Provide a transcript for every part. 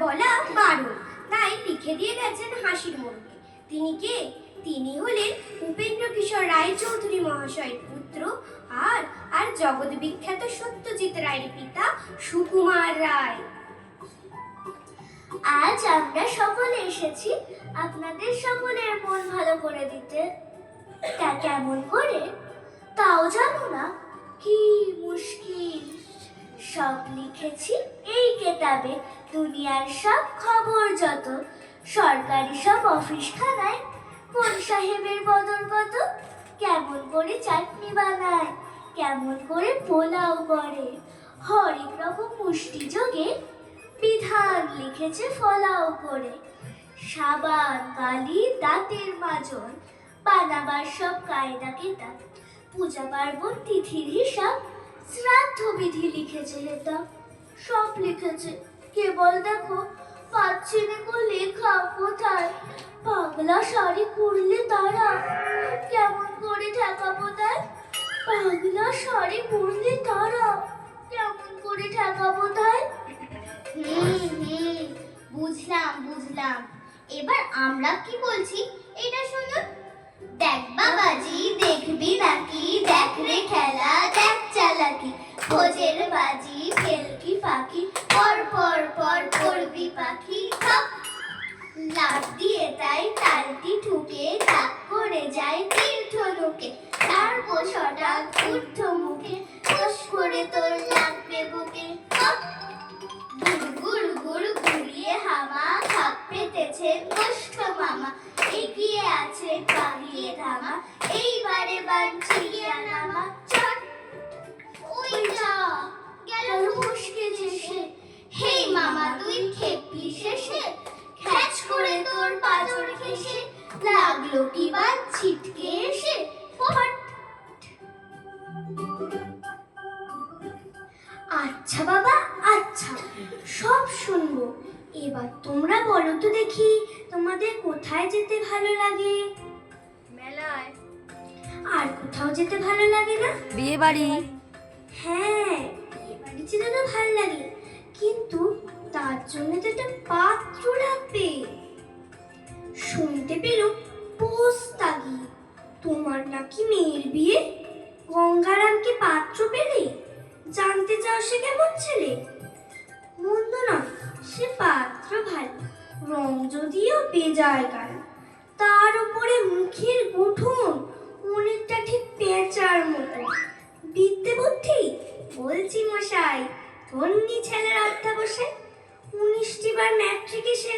বলা বারণ। তাই লিখে দিয়ে গেছেন হাসির মোড়কে তিনি কে? তিনি হলেন উপেন্দ্র কিশোর রায়চৌধুরী মহাশয়ের পুত্র আর আর জগৎ বিখ্যাত সত্যজিৎ রায়ের পিতা সুকুমার রায়। আজ আমরা সকলে এসেছি আপনাদের সকলের মন ভালো করে দিতে। তা কেমন করে? তাও জানো না? কি মুশকিল। সব লিখেছি এই কেতাবে। দুনিয়ার সব খবর যত, সরকারি সব অফিসখানায় কোন সাহেবের বদল কত, কেমন করে চাটনি বানায়, কেমন করে পোলাও করে। হরেক রকম মুষ্টি যোগে বিধান লিখেছে ফলাও করে। সাবান, বালি, দাঁতের মাজন বানাবার সব কায়দা কেতা পূজা পার্বণ তিথির হিসাব শ্রাদ্ধ বিধি লিখেছে হেতা। সব লিখেছে। কেবল দেখো পাচ্ছি না গো লেখা কোথায়? পাগলা শাড়ি পরলে তারা কেমন করে ঠেকাবো তাই? পাগলা শাড়ি পরলে তারা কেমন করে ঠেকাবো তাই? হুম হুম, বুঝলাম বুঝলাম। এবার আমরা কি বলছি? এটা শুনুন দেখ বাবাজি, দেখবি নাকি? দেখ রে খেলা, দেখ চালাকি। ভোজের বাজি ফেলকি ফাঁকি পর পর পর করবি পাখি খপ লাফ দিয়ে তাই তালটি ঠুকে তাক করে যায় তীর্থ কোথাও যেতে ভালো লাগে না? বিয়ে বাড়ি হ্যাঁ বিয়ে বাড়ি যেতে তো ভালো লাগে। কিন্তু তার জন্য তো একটা পাত্র লাগবে। শুনতে পেলাম পোস্তাগি তোমার নাকি মেয়ের বিয়ে? গঙ্গারামকে পাত্র পেলে? জানতে চাও সে কেমন ছেলে? মন্দ নয় সে পাত্র ভালো। রং যদিও বেজায় গাঢ় তার উপরে মুখের গঠন অনেকটা ঠিক পেঁচার মতো। বিদ্যে বুদ্ধি? বলছি মশাই, ধন্যি ছেলের অধ্যাবসায়। উনিশটি বার ম্যাট্রিক এসে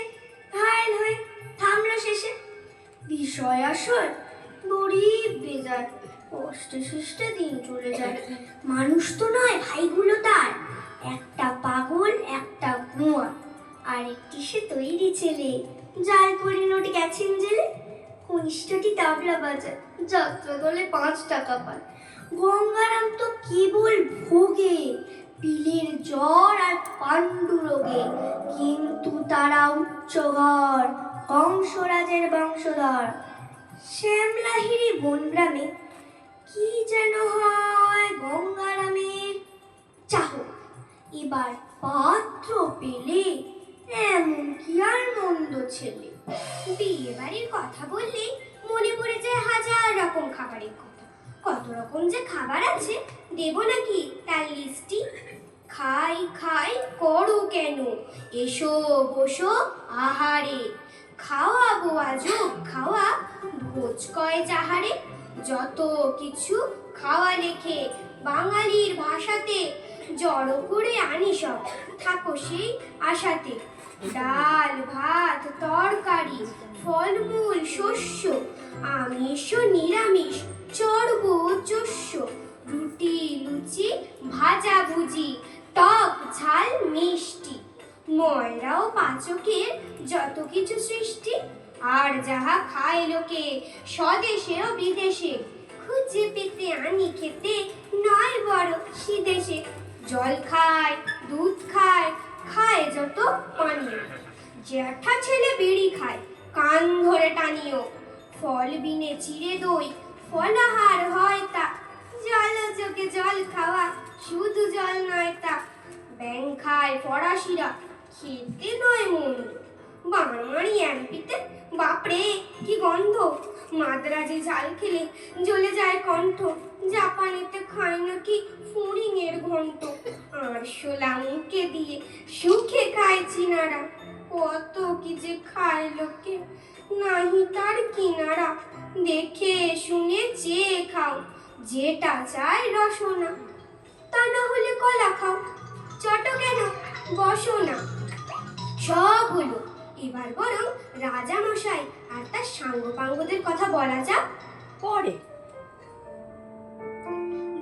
ঘায়ল হয়ে থামলো শেষে। বিষয় আসর গরিব বেজার, কষ্টে সৃষ্টে দিন চলে যায়। মানুষ তো নয়, ভাইগুলো তার। একটা পাগল, একটা কুয়া। আর একটি সে তৈরি ছেলে। যার পরিণত গেছেন জেলে, কনিষ্ঠটি তাবলা বাজায় যাত্রা দলে পাঁচ টাকা পায় গঙ্গারাম তো কেবল ভোগে পিলের জ্বর আর পাণ্ডু রোগে। কিন্তু তারা উচ্চ ঘর কংসরাজের বংশধর। শ্যামলাহিরি বনগ্রামে কি যেন হয় গঙ্গারামের? চাহ এবার পাত্র পেলে এমন কি আর মন্দ ছেলে? বিয়ে বাড়ির কথা বললে রকম যে খাবার আছে, দেব নাকি? তার লিস্টটি খাই খাই করো কেন? এসো, বসো আহারে। খাওয়াবো আজো খাওয়া ভোজ কয় যাহারে। যত কিছু খাওয়া লেখে বাঙালির ভাষাতে, জড়ো করে আনি সব। থাকো সেই আশাতে। ডাল, ভাত, তরকারি, ফলমূল, শস্য, আমিষ নিরামিষ। চর্ব চস্য রুটি, লুচি, ভাজা ভুজি, টক ঝাল, মিষ্টি। ময়রা ও পাচকের যত কিছু সৃষ্টি, আর যাহা খায় লোকে, স্বদেশে ও বিদেশে। খুঁজে পেতে, আনি খেতে, নয় বড় সিদেশে। জল খায়, দুধ খায় খায় যত পানীয়। জ্যাঠা ছেলে বিড়ি খায়, কান ধরে টানিও। ফল বিনে চিড়ে দই ফলাহার হয় তা। জল চোখে জল খাওয়া, শুধু জল নয় তা। ব্যাং খায় ফরাসিরা খেতে নয় মন। বাঙালি এমপিতে বাপরে, কি গন্ধ। মাদ্রাজে ঝাল খেলে জ্বলে যায় কণ্ঠ। জাপানেতে খায় নাকি ফড়িং এর ঘন্ট। আরশোলা মুখে দিয়ে সুখে খায় চিনারা। কত কি যে খায় লোকে, নাহি তার কিনারা। দেখে শুনে চেয়ে খাও যেটা চায় রসনা তা না হলে কলা খাও চট কেন বসো না। সব হলো। এবার বরং রাজা মশাই আর তার সাঙ্গপাঙ্গদের কথা বলা যাক। পরে।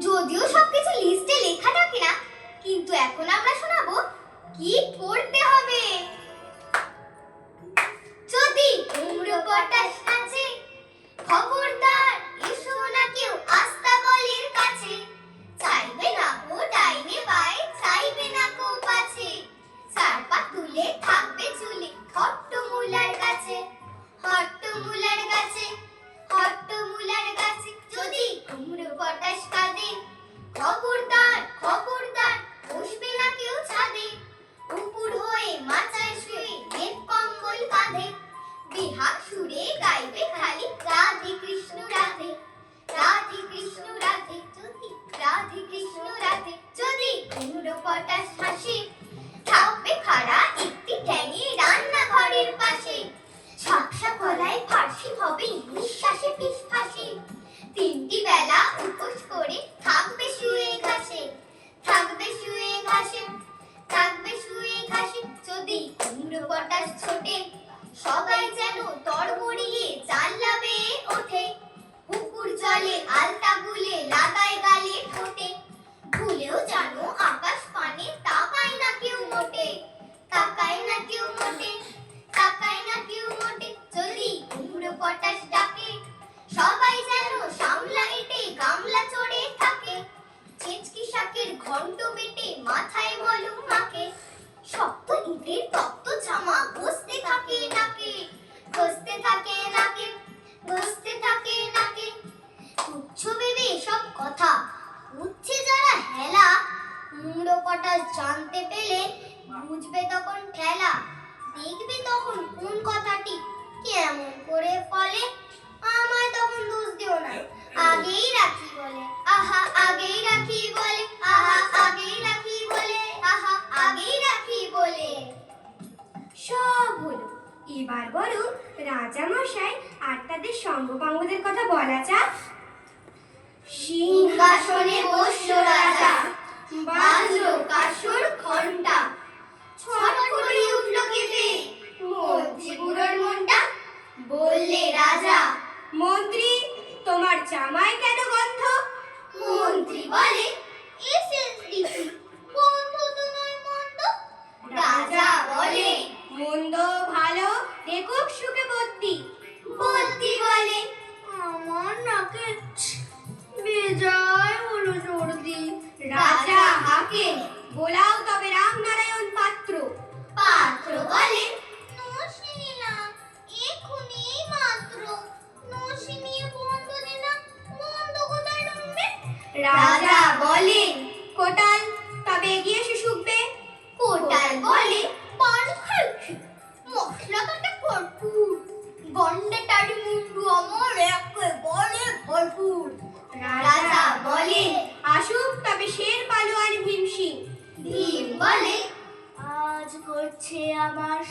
যদিও সবকিছু লিস্টে লেখা থাকে হট্ট মুলার কাছে হট্ট যদি কুমড়ো পটাশ কাঁদে, খবরদার খবরদার বসবে না কেউ ছাদে। উপর হয়ে মাচায় শুয়ে নেট কম্বল কাঁধে বিহা সুরে গাইবে খালি রাধে কৃষ্ণ রাধে। রাধে কৃষ্ণ রাধে, যদি, রাধে রাধে, যদি পটাশ জলে আলতা গুলে লাগাই গালে ঠোঁটে ভুলেও জানো আকাশ পানে তাকায় না কেউ মোটে। তাকায় না কেউ মোটে, তাকায় না কেউ মোটে। যদি কুমড়ো পটাশ ডাকে, সবাই যেন সামলা এটে গামলা চড়ে থাকে। ছেচকি শাকের ঘন্ট বেটে কুমড়ো জানতে পেলে বুঝবে তখন ঠেলা। দেখবে তখন কোন কথাটি কেমন করে ফলে আমায় তখন দোষ দিও না। আগেই রাখি বলে, আহা, আগেই রাখি বলে, আহা, আগেই রাখি বলে, আহা, আগেই রাখি বলে। সব হলো। এবার বরং রাজা মশাই আর তাদের সঙ্গপাঙ্গদের কথা বলা যাক। সিংহাসনে দেখুক সুখে বদ্যি বদ্যি বলে আমার নাকে বেজায় হলো সর্দি রাজা হাকে বলাও তবে রামনারায়ণ পাত্র। পাত্র বলে নসিনী না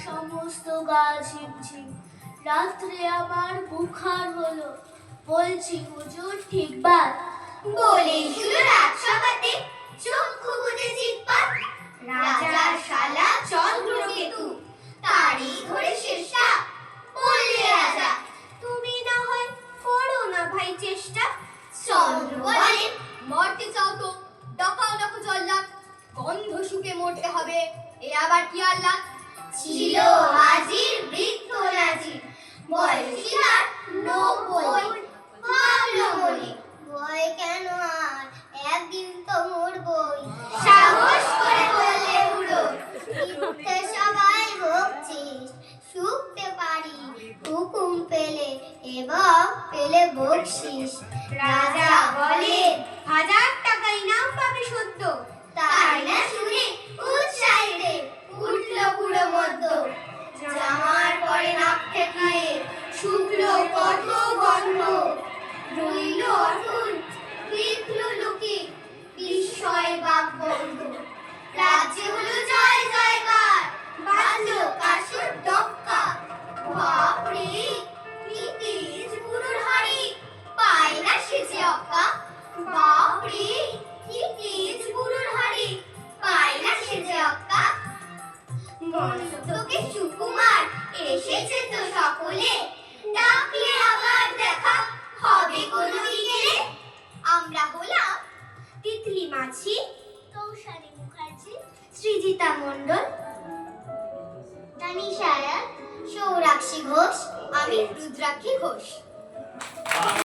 সমস্ত গা ঝিমঝিম রাত্রে আমার বুখার হলো। বলছি, হুজুর, ঠিক বাদ শুধু রাত সকাতে চক্ষু বুঝে চিৎপাত রাজার শালা, চন্দ্রকেতু, তারই ধরে শেষটা বললে রাজা, তুমি না হয় করো না ভাই চেষ্টা? চন্দ্র বলে, মরতে চাও তো, ডাকাও ডাকো জল্লাদ, গন্ধ শুকে মরতে হবে, এ আবার কি আল্লাহ ছিল হাজির বৃত্ত নাজির। তার নব্বই। ভাবলো মনে। ভয় কেন আর? একদিন তো মরবই। সাহস করে বললে বুড়ো মিথ্যে সবাই বকছিস শুকতে পারি। হুকুম পেলে এবং পেলে বকশিস। রাজা বলে, হাজার তোকে সুকুমার এসেছে তো সকলে। ডাকলে আবার দেখা হবে কোনো বিকেলে। আমরা হলাম তিতলি মাছি কৌশালী মুখার্জি সৃজিতা মণ্ডল তানিশারা সৌরাক্ষী ঘোষ আমি রুদ্রাক্ষী ঘোষ।